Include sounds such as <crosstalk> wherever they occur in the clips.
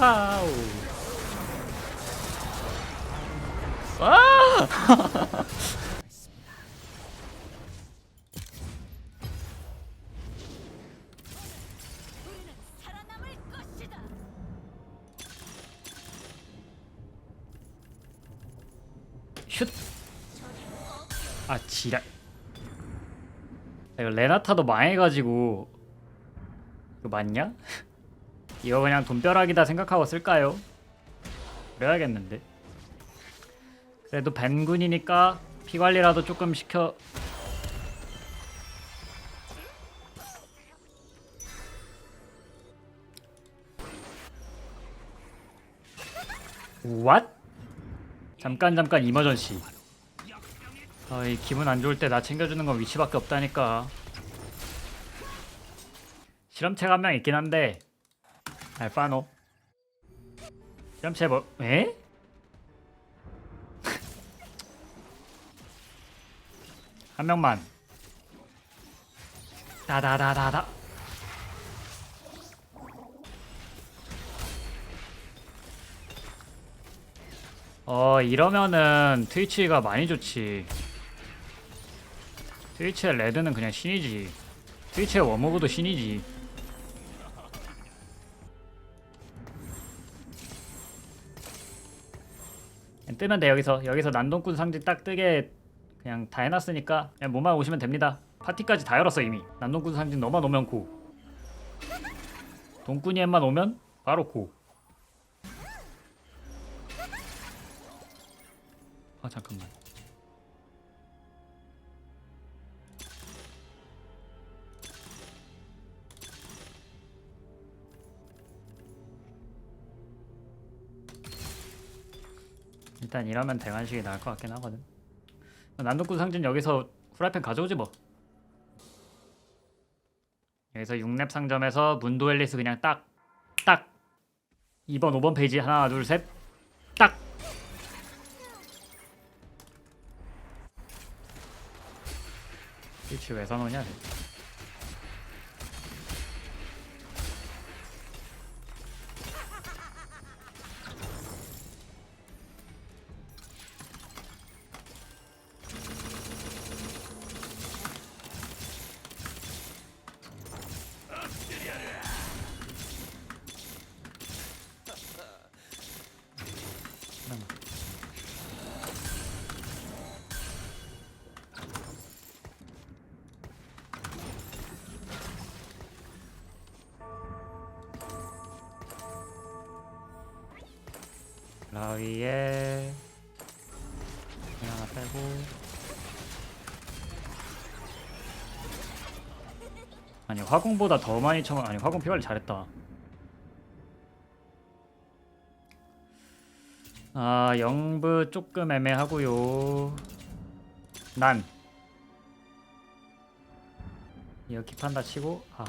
와우. 와! 아 지랄. 이거 레나타도 망해가지고 이거 맞냐? 이거 그냥 돈벼락이다 생각하고 쓸까요? 그래야겠는데. 그래도 벤군이니까 피 관리라도 조금 시켜. 왓? 잠깐 잠깐 이머전시. 아이 기분 안 좋을 때 나 챙겨주는 건 위치밖에 없다니까. 실험체가 한 명 있긴 한데 알파노. 실험체 뭐? 에? <laughs> 한 명만. 다다다다다. 어 이러면은 트위치가 많이 좋지 트위치의 레드는 그냥 신이지 트위치의 워머그도 신이지 뜨면 돼 여기서 여기서 난동꾼 상징 딱 뜨게 그냥 다 해놨으니까 그냥 뭐만 오시면 됩니다. 파티까지 다 열었어 이미. 난동꾼 상징 너만 오면 고. 동꾼이 엠만 오면 바로 고. 아 잠깐만 일단 이러면 대관식이 나을 것 같긴 하거든. 난독군 상진 여기서 후라이팬 가져오지 뭐. 여기서 6렙 상점에서 문도 앨리스 그냥 딱 딱. 2번 5번 페이지 하나 둘 셋 딱. 일치 왜 사놓냐? 라위에 그냥 하나 빼고. 아니 화공보다 더 많이 쳐 아니 화공 피관리 잘했다. 아 영부 조금 애매하고요. 난. 이렇게 판다 치고 아.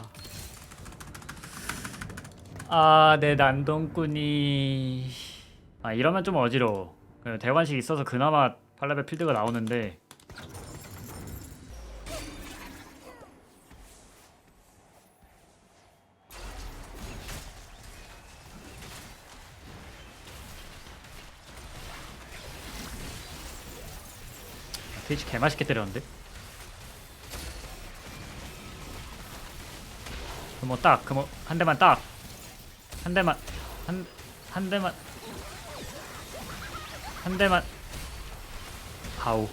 아, 내 난동꾼이 아 이러면 좀 어지러워. 그 대관식 있어서 그나마 팔라베 필드가 나오는데 아, 트위치 개 맛있게 때렸는데. 그뭐 딱, 그뭐 한 대만 딱, 한 대만 한 한 대만 한 대만. 하우.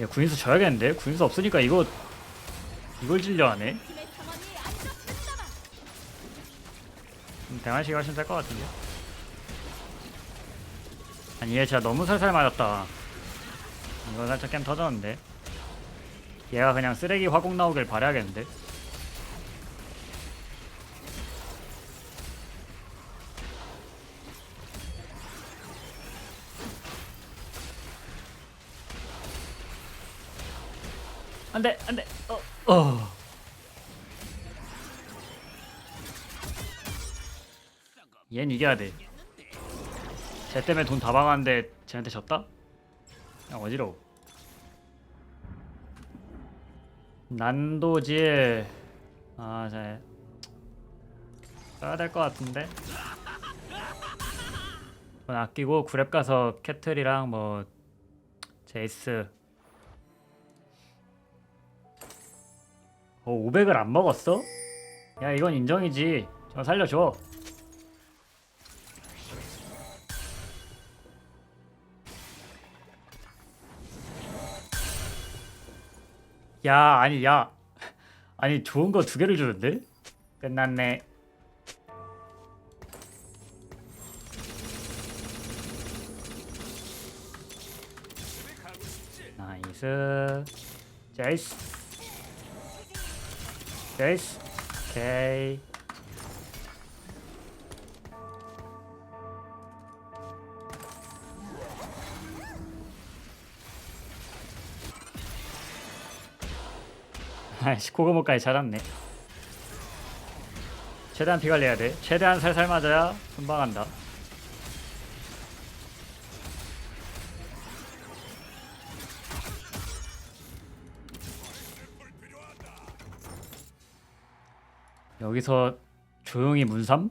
야 구인수 져야겠는데? 구인수 없으니까 이거 이걸 질려 하네. 팀의 상황이 안 좋습니다만 음, 대만식이 훨씬 셀것 같은데? 아니 얘 진짜 너무 살살 맞았다. 이거 살짝 게임 터졌는데? 얘가 그냥 쓰레기 화공 나오길 바라야겠는데 안돼 안돼 어 어. 얜 이겨야 돼. 쟤 때문에 돈다 박았는데 쟤한테 졌다? 그냥 어지러워. 난도질 아, 잘 써야 될 것 같은데. 돈 아끼고 구랩 가서 캐틀이랑 뭐 제이스. 어, 500을 안 먹었어? 야, 이건 인정이지. 저 살려줘. 야, 아니, 야. 아니, 좋은 거 두 개를 주는데? 끝났네. 나이스. 제이스. 제이스. 오케이. 아이씨 고고모까지 찾았네 최대한 피 관리해야 돼 최대한 살살 맞아야 금방 한다 여기서 조용히 문삼?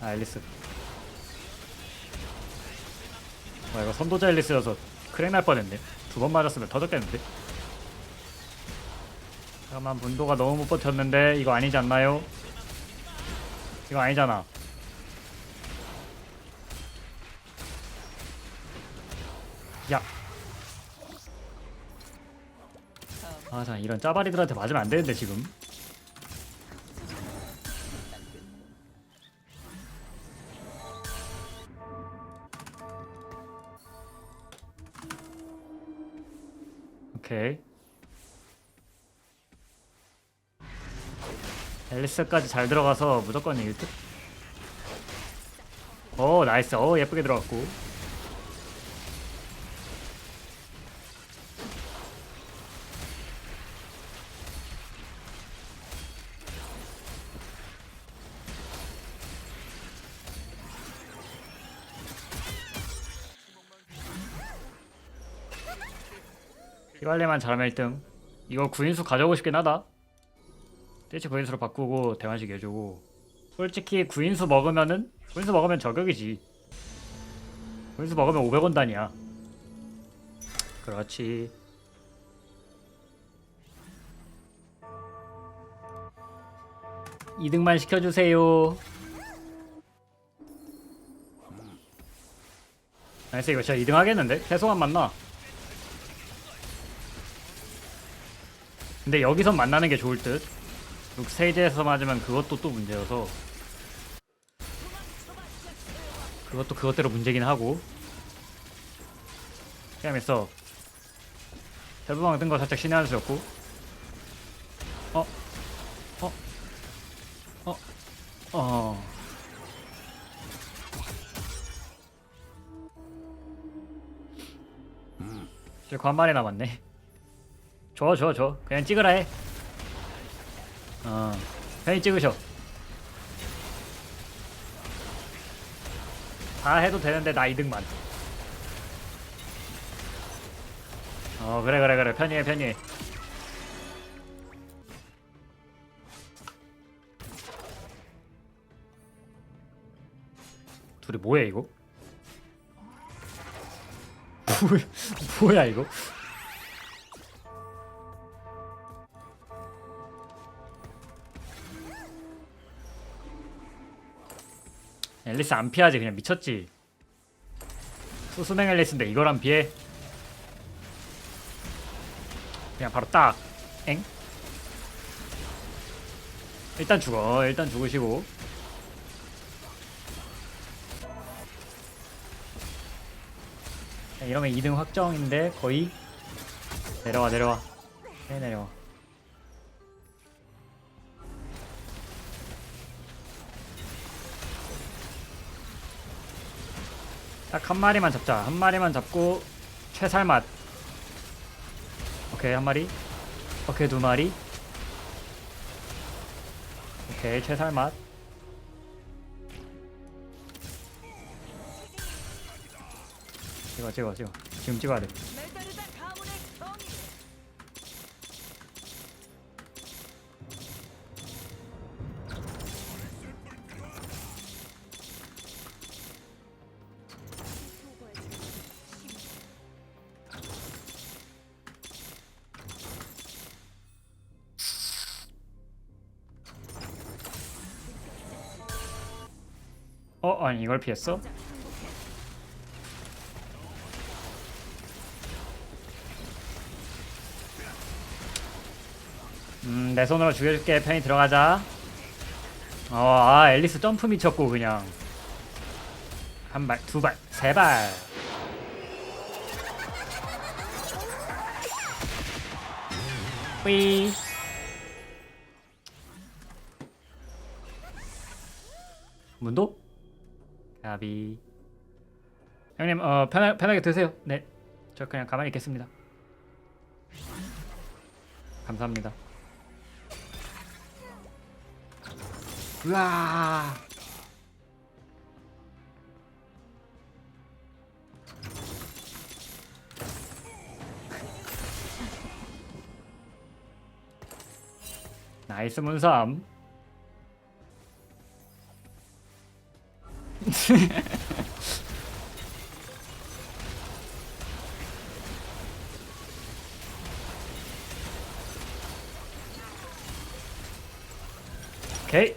아 앨리스. 와 이거 선도자 앨리스여서 크랙 날 뻔했네. 두 번 맞았으면 터졌겠는데? 잠깐만 문도가 너무 못 버텼는데 이거 아니지 않나요? 이거 아니잖아. 야 아, 자, 이런 짜바리들한테 맞으면 안 되는데 지금. 오케이. 앨리스까지 잘 들어가서 무조건 이길 듯. 오, 나이스. 오, 예쁘게 들어갔고. 피발레만 잘하면 1등. 이거 구인수 가져오고 싶긴 하다. 떼치 구인수로 바꾸고 대만식 해주고. 솔직히 구인수 먹으면은 구인수 먹으면 저격이지. 구인수 먹으면 500원 단이야. 그렇지. 이등만 시켜주세요. 나이스 이거 진짜 2등 하겠는데? 계속 안 만나 근데 여기선 만나는 게 좋을 듯. 룩세이드에서 맞으면 그것도 또 문제여서 그것도 그것대로 문제긴 하고 있어 대부방 뜬거 살짝 신의 한 수였고 어? 어? 어? 어 이제 한 마리 남았네 줘, 줘, 줘. 그냥 찍으라 해. 어, 그냥 찍으셔. 다 해도 되는데 나 2등만. 어, 그래, 그래, 그래. 편히 해, 편히 해. 둘이 <laughs> 뭐야, 이거? 뭐야, 이거? 앨리스 안 피하지 그냥 미쳤지. 수수맹 앨리스인데 안 피해. 그냥 바로 딱 엥? 일단 죽어. 일단 죽으시고. 야, 이러면 2등 확정인데 거의 내려와 내려와. 네 내려와 딱 한 마리만 잡자. 한 마리만 잡고 최살맛. 오케이 한 마리. 오케이 두 마리. 오케이 최살맛. 찍어 찍어 찍어. 지금 찍어야 돼. 어 아니 이걸 피했어? 음 내 손으로 죽여줄게. 편히 들어가자. 어 아 앨리스 점프 미쳤고 그냥. 한 발 두 발 세발. 뿌이 문도? 가비. 형님 어 편하, 편하게 드세요. 네 저 그냥 가만히 있겠습니다. 감사합니다. 으아 나이스 문삼 오케이